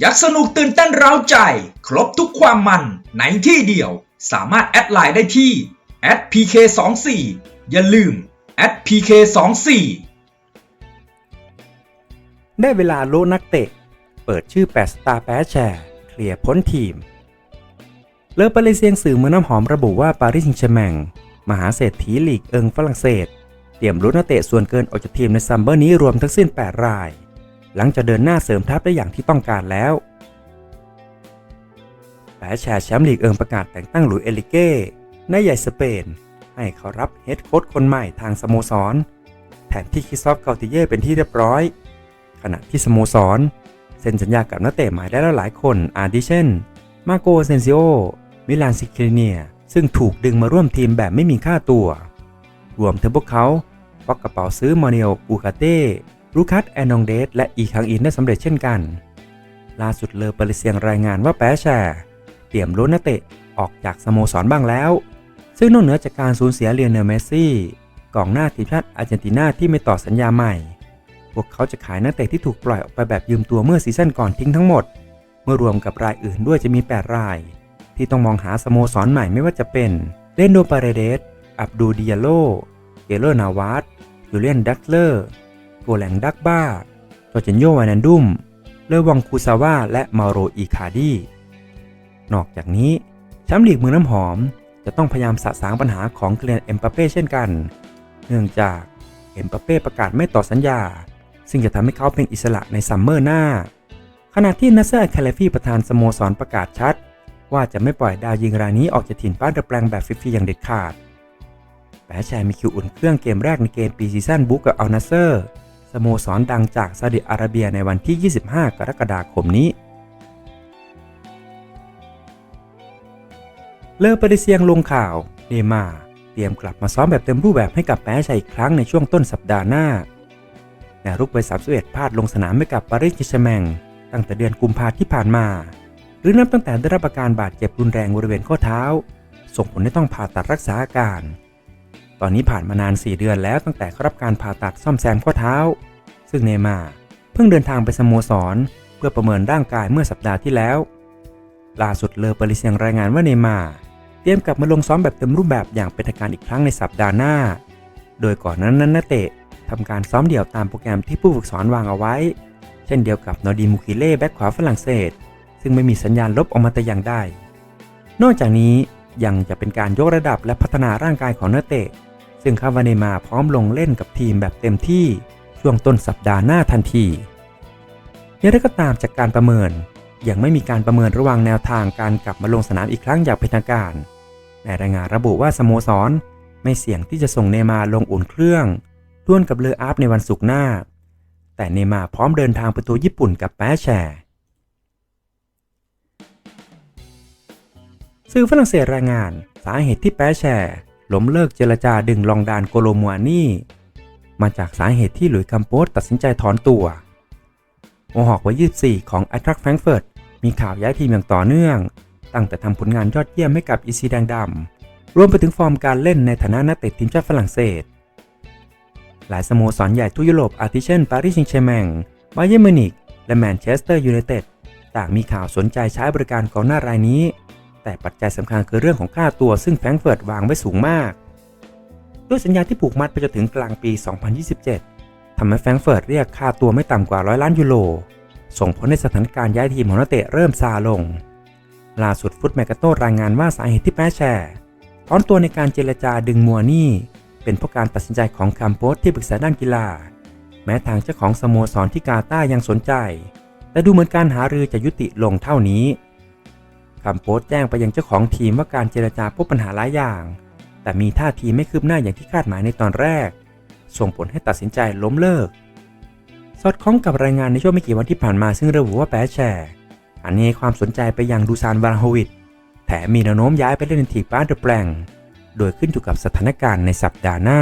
อยากสนุกตื่นเต้นเร้าใจ ครบทุกความมันในที่เดียว สามารถแอดไลน์ได้ที่ @pk24 อย่าลืม @pk24 ได้เวลาโลนักเตะ เปิดชื่อ8สตาร์แปชแชร์ เคลียร์พ้นทีม เลอปาเลเซียงสื่อเมืองน้ำหอมระบุว่าปารีสแซงแชมงมหาเศรษฐีลีกเอิงฝรั่งเศส เตรียมลุ้นนักเตะส่วนเกินออกจากทีมในซัมเมอร์นี้รวมทั้งสิ้น 8 ราย หลังจากเดินหน้าเสริมทัพได้อย่างที่ต้องการแล้วแปชแชร์แชมป์ลีกเอิงประกาศแต่งตั้งหลุยเอลิเก้นายใหญ่สเปน ให้เขารับเฮดโค้ชคนใหม่ทางสโมสร แทนที่คิซอฟเกาติเย่เป็นที่เรียบร้อย ขณะที่สโมสรเซ็นสัญญากับนักเตะใหม่ได้แล้วหลายคนอาดิเช่น มาโกเซนซิโอ มิลานซิคลิเนีย ซึ่งถูกดึงมาร่วมทีมแบบไม่มีค่าตัว รวมถึงพวกเขาควักกระเป๋าซื้อมอนิโอปูกาเต้ ลูคัสแอนนองเดสและอีคังอินได้สำเร็จเช่นกัน ล่าสุดเลอปริเซียงรายงานว่าแปแชเตรียมลุ้นนักเตะออกจากสโมสรบ้างแล้ว ซึ่งนอกเหนือจากการสูญเสียเลียนเนลเมซี่กองหน้าทีมชาติอาร์เจนตินาที่ไม่ต่อสัญญาใหม่ พวกเขาจะขายนักเตะที่ถูกปล่อยออกไปแบบยืมตัวเมื่อซีซั่นก่อนทิ้งทั้งหมด เมื่อรวมกับรายอื่นด้วยจะมี 8 ราย ที่ต้องมองหาสโมสรใหม่ไม่ว่าจะเป็นเลนโดปาเรเดสอับดูดิยาโล เกเลอร์นาวาสยูเลียนดัตเลอร์ โกแลงดักบ้าจอร์จินโยวานันดุม เลวังคูซาวาและมาโรอีคาดี นอกจากนี้แชมป์ลีกเมืองน้ำหอม จะต้องพยายามสะสางปัญหาของเกลียนเอ็มปาเป้เช่นกัน เนื่องจากเอ็มปาเป้ประกาศไม่ต่อสัญญา ซึ่งจะทำให้เขาเป็นอิสระในซัมเมอร์หน้า ขณะที่นัสเซอร์แคลฟีประธานสโมสรประกาศชัด ว่าจะไม่ปล่อยดาวยิงรายนี้ออกจากถิ่นป้านตะแปลงแบบฟรีๆอย่างเด็ดขาดแปแชร์มีคิวอุ่นเครื่องเกมแรกในเกมปีซีซั่นบุ๊กกับอัลนัสเซอร์ สโมสรดังจากซาอุดิอาระเบียในวันที่ 25 กรกฎาคมนี้ เลอปาริเซียงลงข่าวเนมาเตรียมกลับมาซ้อมแบบเต็มรูปแบบให้กับแปชัยอีกครั้งในช่วงต้นสัปดาห์หน้าแนวรุกไป31พลาดลงสนามให้กับปารีสแซงต์แชแมงตั้งแต่เดือนกุมภาที่ผ่านมา หรือนับตั้งแต่ได้รับอาการบาดเจ็บรุนแรงบริเวณข้อเท้า ส่งผลให้ต้องผ่าตัดรักษาอาการ ตอนนี้ผ่านมานาน 4 เดือนแล้วตั้งแต่เขารับการผ่าตัดซ่อมแซมข้อเท้า ซึ่งเนมาเพิ่งเดินทางไปสโมสร เพื่อประเมินร่างกายเมื่อสัปดาห์ที่แล้ว ล่าสุดเลอปริเซียงรายงานว่าเนมาเตรียมกลับมาลงซ้อมแบบเต็มรูปแบบอย่างเป็นทางการอีกครั้งในสัปดาห์หน้า โดยก่อนนั้นนั้นนักเตะทำการซ้อมเดี่ยวตามโปรแกรมที่ผู้ฝึกสอนวางเอาไว้ เช่นเดียวกับนอดีมูคิเล่แบ็คขวาฝรั่งเศส ซึ่งไม่มีสัญญาณลบออกมาแต่อย่างใดนอกจากนี้ยังจะเป็นการยกระดับและพัฒนาร่างกายของนักเตะ ซึ่งคาวาเนมาพร้อมลงเล่นกับทีมแบบเต็มที่ช่วงต้นสัปดาห์หน้าทันทีอย่างไรก็ตามจากการประเมิน ยังไม่มีการประเมินระหว่างแนวทางการกลับมาลงสนามอีกครั้งอย่างเป็นทางการ ในรายงานระบุว่าสโมสรไม่เสี่ยงที่จะส่งเนมาร์ลงอุ่นเครื่องร่วมกับเลออาร์ฟในวันศุกร์หน้า แต่เนมาร์พร้อมเดินทางไปตัวญี่ปุ่นกับแปแชร์สื่อฝรั่งเศสรายงานสาเหตุที่แปแชร์ ล้มเลิกเจรจาดึงลองดานโกโลมัวนี่ มาจากสาเหตุที่หลุยส์กัมโปสตัดสินใจถอนตัวโอหอกวัย24 ของไอทรัคแฟรงเฟิร์ตมีข่าวย้ายทีมอย่างต่อเนื่อง ตั้งแต่ทำผลงานยอดเยี่ยมให้กับอีซีแดงดำรวมไปถึงฟอร์มการเล่นในฐานะนักเตะทีมชาติฝรั่งเศส หลายสโมสรใหญ่ทั่วยุโรปอาทิเช่นปารีสแซงต์แชร์แมงบาเยร์มิวนิกและแมนเชสเตอร์ยูไนเต็ดต่างมีข่าวสนใจใช้บริการกองหน้ารายนี้ แต่ปัจจัยสำคัญคือเรื่องของค่าตัวซึ่งแฟรงเฟิร์ตวางไว้สูงมาก ด้วยสัญญาที่ผูกมัดไปจนถึงกลางปี 2027ทำให้แฟรงเฟิร์ตเรียกค่าตัวไม่ต่ำกว่าร้อยล้านยูโร ส่งผลให้สถานการณ์ย้ายทีมของนักเตะเริ่มซาลง ล่าสุดฟุตแมกกาโตรายงานว่าสาเหตุที่แพ้แชร์ถอนตัวในการเจรจาดึงมัวนี่ เป็นเพราะการตัดสินใจของคัมโปสที่ปรึกษาด้านกีฬา แม้ทางเจ้าของสโมสรที่กาตาร์ยังสนใจ แต่ดูเหมือนการหารือจะยุติลงเท่านี้ คัมโปสแจ้งไปยังเจ้าของทีมว่าการเจรจาพบปัญหาหลายอย่าง แต่มีท่าทีไม่คืบหน้าอย่างที่คาดหมายในตอนแรก ส่งผลให้ตัดสินใจล้มเลิก สอดคล้องกับรายงานในช่วงไม่กี่วันที่ผ่านมาซึ่งระบุว่าแปแชร์อันนี้ความสนใจไปยังดูซานวาราโฮวิดแถมมีแนวโน้มย้ายไปเล่นในทีมบ้านเดอะแปลงโดยขึ้นอยู่กับสถานการณ์ในสัปดาห์หน้า